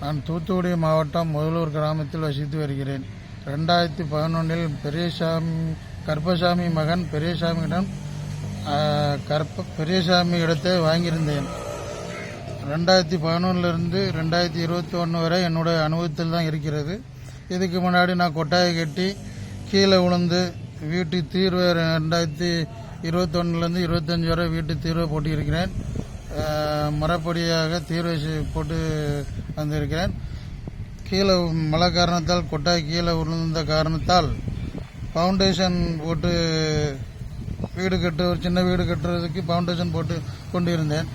நான் தூத்துக்குடி மாவட்டம் முதலூர் கிராமத்தில் வசித்து வருகிறேன். ரெண்டாயிரத்தி பதினொன்றில் பெரியசாமி கற்பசாமி மகன் பெரியசாமியிடம் கற்ப பெரியசாமி இடத்தை வாங்கியிருந்தேன். ரெண்டாயிரத்தி பதினொன்றிலிருந்து ரெண்டாயிரத்தி இருபத்தி ஒன்று வரை என்னுடைய அனுபவத்தில் தான் இருக்கிறது. இதுக்கு முன்னாடி நான் கொட்டாயை கட்டி கீழே விழுந்து வீட்டு தீர்வை ரெண்டாயிரத்தி இருபத்தொன்னுலேருந்து இருபத்தஞ்சி வரை வீட்டு தீர்வை போட்டியிருக்கிறேன் அஹ், முறைப்படியாக தீர்வை போட்டு வந்திருக்கிறேன். கீழே மழை காரணத்தால் கொட்டாய் கீழே விழுந்த காரணத்தால் ஃபவுண்டேஷன் போட்டு வீடு கட்டு ஒரு சின்ன வீடு கட்டுறதுக்கு ஃபவுண்டேஷன் போட்டு கொண்டிருந்தேன்.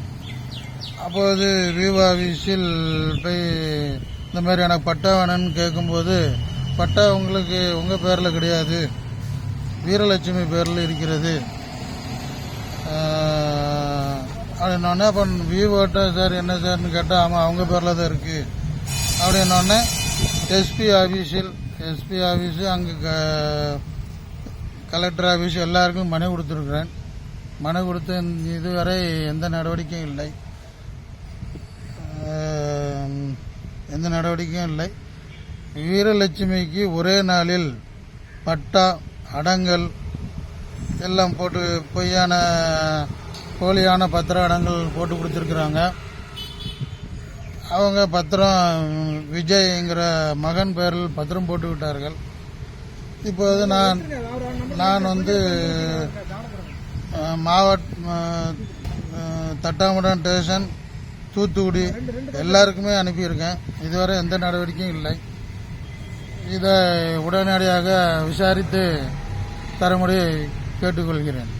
அப்போது விவோ ஆஃபீஸில் போய் இந்த மாதிரி எனக்கு பட்டா வேணும்னு கேட்கும்போது பட்டா உங்களுக்கு உங்கள் பேரில் கிடையாது. வீரலட்சுமி பேரில் இருக்கிறது. அப்படின்னோடனே அப்போ விவோட்டா சார் என்ன சார்னு கேட்டால் ஆமாம் அவங்க பேரில் தான் இருக்குது அப்படின்னோடனே எஸ்பி ஆஃபீஸில் எஸ்பி ஆஃபீஸு அங்கே க கலெக்டர் ஆஃபீஸ் எல்லாருக்கும் மனு கொடுத்துருக்குறேன். மனு கொடுத்து இதுவரை எந்த நடவடிக்கையும் இல்லை. எந்த நடவடிக்கையும் இல்லை. வீரலட்சுமிக்கு ஒரே நாளில் பட்டா அடங்கல் எல்லாம் போட்டு பொய்யான போலியான பத்திர இடங்கள் போட்டு கொடுத்துருக்குறாங்க. அவங்க பத்திரம் விஜய்ங்கிற மகன் பேரில் பத்திரம் போட்டு விட்டார்கள். இப்போது நான் நான் வந்து மாவட்ட தட்டாமடம் ஸ்டேஷன் தூத்துக்குடி எல்லாருக்குமே அனுப்பியிருக்கேன். இதுவரை எந்த நடவடிக்கையும் இல்லை. இதை உடனடியாக விசாரித்து தரும்படி கேட்டுக்கொள்கிறேன்.